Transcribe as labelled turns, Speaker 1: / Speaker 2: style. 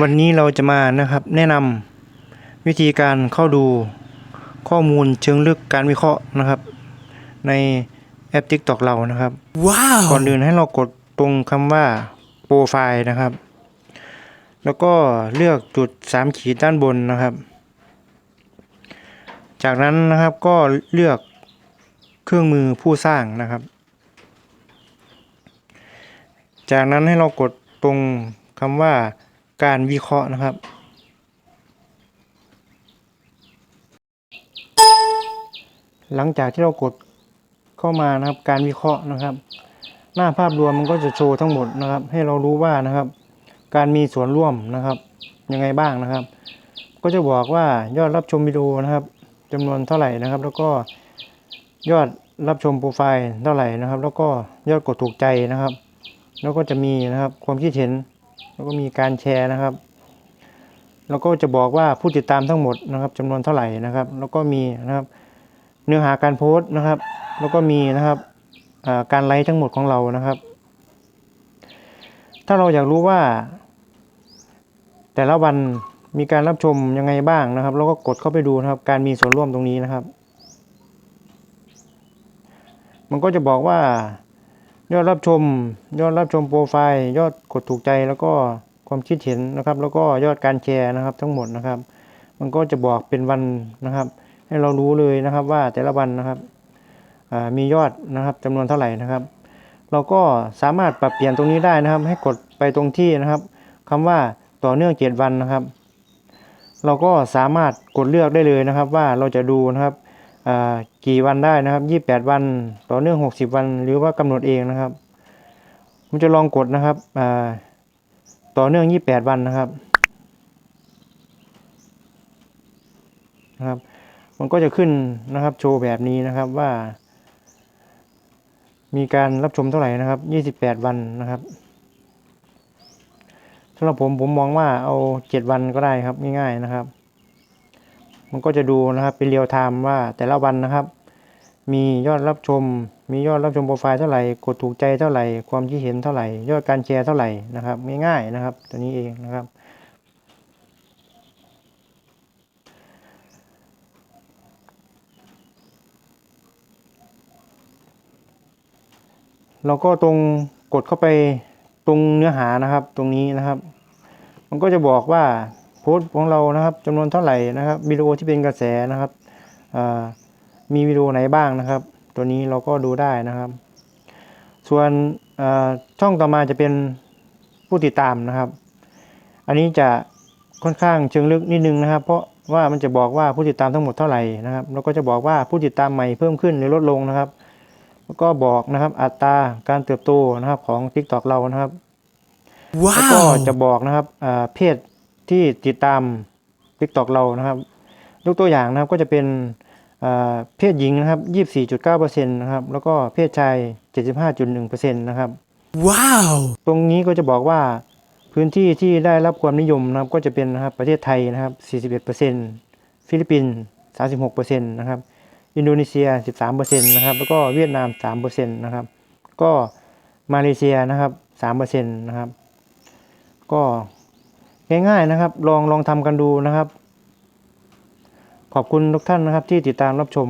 Speaker 1: วันนี้เราจะมานะครับแนะนำวิธีการเข้าดูข้อมูลเชิงลึกการวิเคราะห์นะครับ ในแอป TikTok เรานะครับ
Speaker 2: Wow!
Speaker 1: ก่อนอื่นให้เรากดตรงคำว่าโปรไฟล์นะครับ แล้วก็เลือกจุดสามขีดด้านบนนะครับ จากนั้นนะครับก็เลือกเครื่องมือผู้สร้างนะครับ จากนั้นให้เรากดตรงคำว่า การวิเคราะห์นะครับ หลังจากที่เรากดเข้ามานะครับ การวิเคราะห์นะครับ หน้าภาพรวมมันก็จะโชว์ทั้งหมดนะครับ ให้เรารู้ว่านะครับ การมีส่วนร่วมนะครับยังไงบ้างนะครับ ก็จะบอกว่ายอดรับชมวิดีโอนะครับจำนวนเท่าไหร่นะครับ แล้วก็ยอดรับชมโปรไฟล์เท่าไหร่นะครับ แล้วก็ยอดกดถูกใจนะครับ แล้วก็จะมีนะครับความคิดเห็น แล้วก็มีการแชร์นะครับ แล้วก็จะบอกว่าผู้ติดตามทั้งหมดนะครับจำนวนเท่าไหร่นะครับ แล้วก็มีนะครับเนื้อหาการโพสต์นะครับ แล้วก็มีนะครับการไลฟ์ทั้งหมดของเรานะครับ ถ้าเราอยากรู้ว่า แต่ละวันมีการรับชมยังไงบ้างนะครับเราก็กดเข้าไปดูนะครับ การมีส่วนร่วมตรงนี้นะครับ มันก็จะบอกว่า ยอดรับชม ยอดรับชมโปรไฟล์ ยอดกดถูกใจแล้วก็ความคิดเห็นนะครับ แล้วก็ยอดการแชร์นะครับ ทั้งหมดนะครับ มันก็จะบอกเป็นวันนะครับ ให้เรารู้เลยนะครับว่าแต่ละวันนะครับมียอดนะครับจำนวนเท่าไหร่นะครับ เราก็สามารถปรับเปลี่ยนตรงนี้ได้นะครับ ให้กดไปตรงที่นะครับคำว่าต่อเนื่องเจ็ดวันนะครับ เราก็สามารถกดเลือกได้เลยนะครับ ว่าเราจะดูนะครับ กี่วันได้นะครับยี่แปดวันต่อเนื่องหกสิบวัน หรือว่ากำหนดเองนะครับผมจะลองกดนะครับต่อเนื่องยี่แปดวันนะครับนะครับ มันก็จะขึ้นนะครับโชว์แบบนี้นะครับว่า มีการรับชมเท่าไหร่นะครับ 28 วันนะครับสำหรับผมผมมองว่าเอา 7 วันก็ได้ครับง่ายๆนะครับ มันก็จะดูนะครับเป็นเรียลไทม์ว่าแต่ละวันนะครับ มียอดรับชม มียอดรับชมโปรไฟล์เท่าไหร่ กดถูกใจเท่าไหร่ ความคิดเห็นเท่าไหร่ ยอดการแชร์เท่าไหร่นะครับง่ายๆนะครับ ตัวนี้เองนะครับ เราก็ตรงกดเข้าไปตรงเนื้อหานะครับตรงนี้นะครับ มันก็จะบอกว่า โพสต์ของเรานะครับจำนวนเท่าไหร่นะครับวิดีโอที่เป็นกระแสนะครับอ่ามีวิดีโอไหนบ้างนะครับ ตัวนี้เราก็ดูได้นะครับ ส่วนอ่าช่องต่อมาจะเป็นผู้ติดตามนะครับ อันนี้จะค่อนข้างเชิงลึกนิดนึงนะครับ เพราะว่ามันจะบอกว่าผู้ติดตามทั้งหมดเท่าไหร่นะครับแล้วก็จะบอกว่าผู้ติดตามใหม่เพิ่มขึ้นหรือลดลงนะครับ แล้วก็บอกนะครับอัตราการเติบโตนะครับของ TikTok เรานะครับแล้วก็
Speaker 2: Wow!
Speaker 1: จะบอกนะครับอ่าเพศ ที่ติดตาม TikTok เรานะครับ ยกตัวอย่างนะครับก็จะเป็นอ่าเพศหญิงนะครับ 24.9%นะครับแล้วก็เพศชาย 75.1%นะครับ
Speaker 2: Wow!
Speaker 1: ตรงนี้ก็จะบอกว่าพื้นที่ที่ได้รับความนิยมนะครับก็จะเป็นนะครับประเทศไทยนะครับ 41%ฟิลิปปินส์36%นะครับอินโดนีเซีย 13%นะครับแล้วก็เวียดนาม 3%นะครับก็มาเลเซียนะครับ3%นะครับก็ ง่ายๆนะครับ ลองลองทำกันดูนะครับ ขอบคุณทุกท่านนะครับที่ติดตามรับชม